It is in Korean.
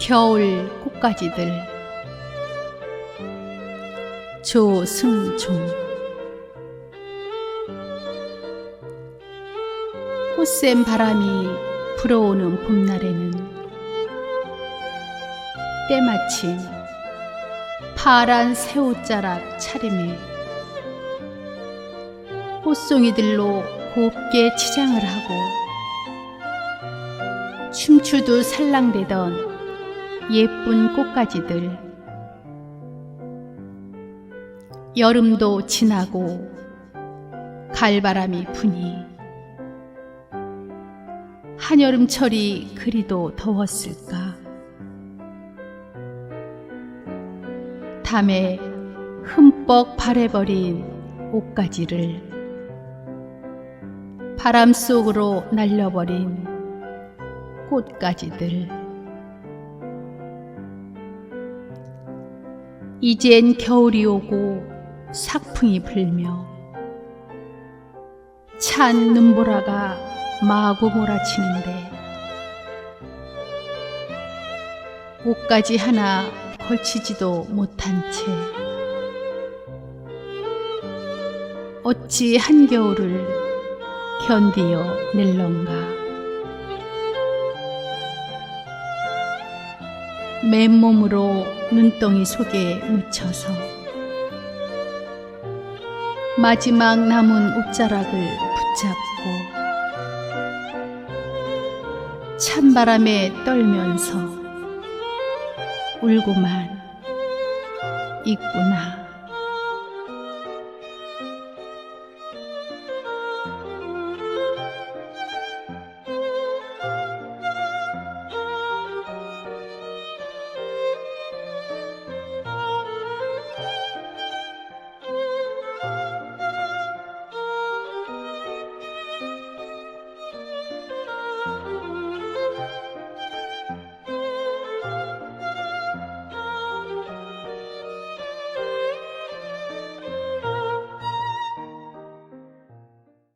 겨울 꽃가지들. 조승종. 꽃샘 바람이 불어오는 봄날에는 때마침 파란 새옷자락 차림에 꽃송이들로 곱게 치장을 하고 춤추듯 살랑대던 예쁜 꽃가지들. 여름도 지나고 갈바람이 부니 한여름철이 그리도 더웠을까? 담에 흠뻑 발해버린 옷가지를 바람 속으로 날려버린 꽃가지들 이젠 겨울이 오고 삭풍이 불며 찬 눈보라가 마구 몰아치는데 옷가지 하나 걸치지도 못한 채 어찌 한겨울을 견디어 낼런가 맨몸으로 눈덩이 속에 묻혀서 마지막 남은 옷자락을 붙잡고 찬바람에 떨면서 울고만 있구나.